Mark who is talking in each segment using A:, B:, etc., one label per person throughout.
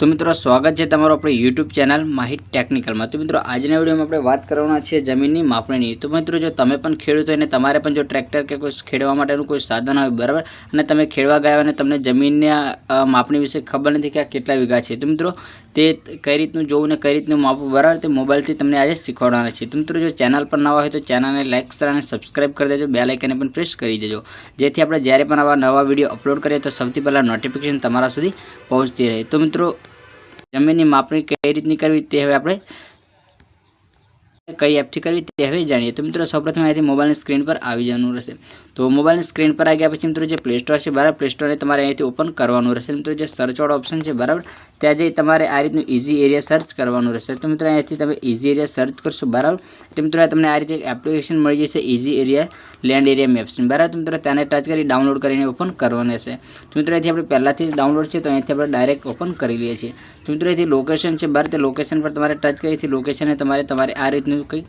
A: તો મિત્રો, સ્વાગત છે તમારું આપણે યુટ્યુબ ચેનલ માહિત ટેકનિકલમાં. તો મિત્રો, આજના વિડીયોમાં આપણે વાત કરવાના છીએ જમીનની માપણીની. તો મિત્રો, જો તમે પણ ખેડૂત હોય અને તમારે પણ જો ટ્રેક્ટર કે કોઈ ખેડવા માટેનું કોઈ સાધન હોય, બરાબર? અને તમે ખેડવા ગયા અને તમને જમીનની માપણી વિશે ખબર નથી કે આ કેટલા વીઘા છે. તો મિત્રો તે કઈ રીતનું જોવું ને કઈ રીતનું માપવું, બરાબર? તે મોબાઈલથી તમને આજે શીખવાડવાના છે. તો મિત્રો, જો ચેનલ પર નવા હોય તો ચેનલને લાઇક શેર અને સબસ્ક્રાઇબ કરી દેજો. બે લાઇકને પણ પ્રેસ કરી દેજો. જેથી આપણે જ્યારે પણ આવા નવા વીડિયો અપલોડ કરીએ તો સૌથી પહેલાં નોટિફિકેશન તમારા સુધી પહોંચતી રહે. તો મિત્રો, જમીનની માપણી કઈ રીતની કરવી તે હવે આપણે કઈ એપથી કરવી તે હવે જાણીએ. તો મિત્રો, સૌપ્રથમ અહીંયાથી મોબાઈલની સ્ક્રીન પર આવી જવાનું રહેશે. તો મોબાઈલની સ્ક્રીન પર આવી ગયા પછી મિત્રો, જે પ્લે સ્ટોર છે, બરાબર પ્લે સ્ટોરને તમારે અહીંયાથી ઓપન કરવાનું રહેશે. મિત્રો, જે સર્ચવાળો ઓપ્શન છે, બરાબર, ત્યાં જઈ તમારે આ રીતનું ઇઝી એરિયા સર્ચ કરવાનું રહેશે. તો મિત્રો અહીંયાથી તમે ઇઝી એરિયા સર્ચ કરશો, બરાબર, તો મિત્રો, તમને આ રીતે એપ્લિકેશન મળી જશે easy area land area maps બરાબર મિત્રો તેને ટચ કરી ડાઉનલોડ કરીને ઓપન કરવાનું રહેશે તો મિત્રો અહીંથી આપણે પહેલાંથી જ ડાઉનલોડ છે, તો અહીંયાથી આપણે ડાયરેક્ટ ઓપન કરી લઈએ છીએ. તો મિત્રો અહીંથી લોકેશન છે, બરાબર, તે લોકેશન પર તમારે ટચ કરીથી લોકેશને તમારે તમારે આ રીતનું કંઈક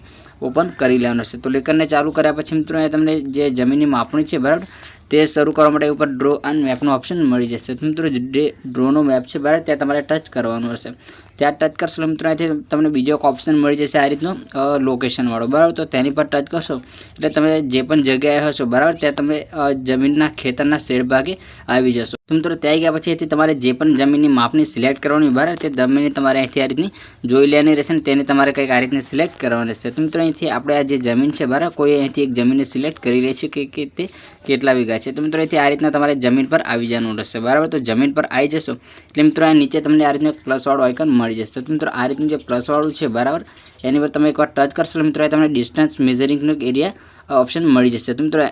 A: ઓપન કરી લેવાનું હશે તો લેકરને ચાલુ કર્યા પછી મિત્રો અહીંયા તમને જે જમીનની માપણી છે, બરાબર, તે શરૂ કરવા માટે ઉપર ડ્રો અને મેપનો ઓપ્શન મળી જશે. તો મિત્રો જે ડ્રોનો મેપ છે, બરાબર, ત્યાં તમારે ટચ કરવાનું હશે. ત્યાં ટચ કરશો મિત્રો અહીંથી તમને બીજો એક ઓપ્શન મળી જશે આ રીતનો લોકેશનવાળો બરાબર? તો તેની પર ટચ કરશો એટલે તમે જે પણ જગ્યાએ હશો, બરાબર? ત્યાં તમે જમીનના ખેતરના શેડ ભાગે આવી જશો. મિત્રો ત્યાં ગયા પછી એથી તમારે જે પણ જમીનની માપની સિલેક્ટ કરવાની, બરાબર? તે જમીન તમારે અહીંથી આ રીતની જોઈ લેવાની રહેશે ને તેને તમારે કંઈક આ રીતની સિલેક્ટ કરવાની રહેશે. તો મિત્રો અહીંથી આપણે આ જે જમીન છે, બરાબર? કોઈ અહીંથી એક જમીનને સિલેક્ટ કરી લે છે કે તે કેટલા વીઘા છે? તો મિત્રો અહીંથી આ રીતના તમારે જમીન પર આવી જવાનું રહેશે. બરાબર? તો જમીન પર આવી જશો એટલે મિત્રો આ નીચે તમને આ રીતનું પ્લસવાળું આઇકન મળી જશે. તો મિત્રો, આ રીતનું જે પ્લસવાળું છે, બરાબર? એની પર તમે એકવાર ટચ કરશો મિત્રો તમને ડિસ્ટન્સ મેઝરિંગનો એરિયા ઓપ્શન મળી જશે. તો મિત્રો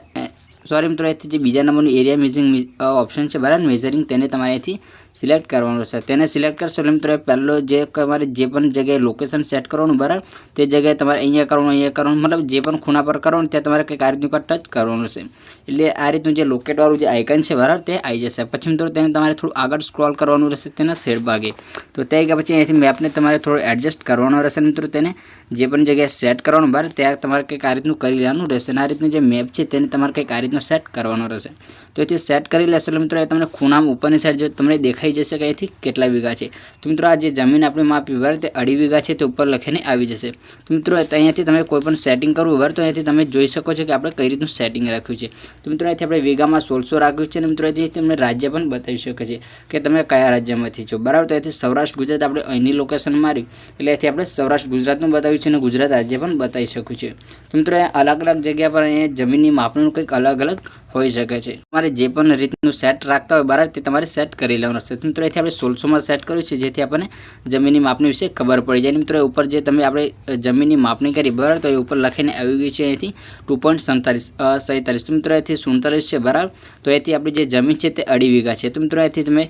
A: સોરી મિત્રો અહીંથી જે બીજા નંબરનું એરિયા મેઝિંગ ઓપ્શન છે, બરાબર? મેઝરિંગ તેને તમારે અહીંથી સિલેક્ટ કરવાનું છે. તેને સિલેક્ટ કરશો એટલે મિત્રો પહેલો જે તમારે જે પણ જગ્યાએ લોકેશન સેટ કરવાનું બરાબર, તે જગ્યાએ તમારે અહીંયા કરવાનું અહીંયા કરવાનું, મતલબ જે પણ ખૂણા પર કરવાનું ત્યાં તમારે કંઈક આ રીતનું ટચ કરવાનું છે. એટલે આ રીતનું જે લોકેટવાળું જે આઇકન છે બરાબર, તે આવી જશે. પછી મિત્રો તેને તમારે થોડું આગળ સ્ક્રોલ કરવાનું રહેશે તેના શેડ ભાગે તો તે ગયા પછી અહીંથી મેપને તમારે થોડું એડજસ્ટ કરવાનો રહેશે મિત્રો તેને. જે પણ જગ્યાએ સેટ કરવાનું બહાર, ત્યાં તમારે કંઈક આ રીતનું કરી લેવાનું રહેશે. અને આ રીતનું જે મેપ છે, તેને તમારે કંઈક આ રીતનું સેટ કરવાનો રહેશે. તો એથી સેટ કરી લેશો, એટલે મિત્રો એ તમને ખૂણામાં ઉપરની સાઈડ જો તમને દેખાઈ જશે કે અહીંથી કેટલા વીઘા છે. તો મિત્રો આ જે જમીન આપણે માપી બરાબર તે અઢી વીઘા છે, તે ઉપર લખીને આવી જશે. તો મિત્રો અહીંયાથી તમે કોઈ પણ સેટિંગ કરવું બરાબર તો અહીંયાથી તમે જોઈ શકો છો કે આપણે કઈ રીતનું સેટિંગ રાખ્યું છે. તો મિત્રો અહીંથી આપણે વીઘામાં સોળસો રાખ્યું છે, અને મિત્રો અહીંથી તમને રાજ્ય પણ બતાવી શકે છે કે તમે કયા રાજ્યમાંથી છો. બરાબર, તો અહીંથી સૌરાષ્ટ્ર ગુજરાત આપણે અહીંની લોકેશન મારી, એટલે અહીંથી આપણે સૌરાષ્ટ્ર ગુજરાતનું બતાવ્યું છે ગુજરાત રાજ્ય પણ બતાવી શકું છે. તો મિત્રો અલગ અલગ જગ્યા પર અહીંયા જમીનની માપનું કંઈક અલગ અલગ હોઈ શકે છે. તમારે જે પણ રીતનું સેટ રાખતા હોય બરાબર તે તમારે સેટ કરી લેવાનું તો મિત્રો અહીંથી આપણે સોળસોમાં સેટ કર્યું છે, જેથી આપણને જમીનની માપણી વિશે ખબર પડી જાય. મિત્રો ઉપર જે તમે આપણે જમીનની માપણી કરી બરાબર તો એ ઉપર લખીને આવી ગઈ છે અહીંથી ટુ પોઈન્ટ સંતાલીસ સૈતાલીસ. તો મિત્રો અહીંથી સુડતાલીસ છે બરાબર. તો અહીંથી આપણી જે જમીન છે તે અઢી વીઘા છે. તો મિત્રો અહીંથી તમે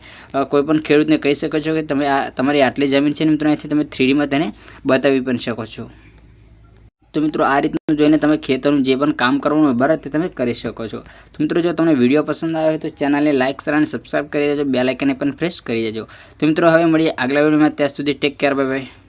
A: કોઈપણ ખેડૂતને કહી શકો છો કે તમે આ, તમારી આટલી જમીન છે મિત્રો અહીંથી તમે થ્રીડીમાં તેને બતાવી પણ શકો છો. તો મિત્રો આ રીતનું જોઈને તમે ખેતરનું જે પણ કામ કરવાનું હોય બરાબર તે તમે કરી શકો છો. તો મિત્રો જો તમને વીડિયો પસંદ આવે તો ચેનલને લાઇક શેર અને સબસ્ક્રાઈબ કરી દેજો. બે લાઇકને પણ પ્રેસ કરી દેજો. તો મિત્રો હવે મળીએ આગલા વિડીયોમાં. ત્યાં સુધી ટેક કેર બાય બાય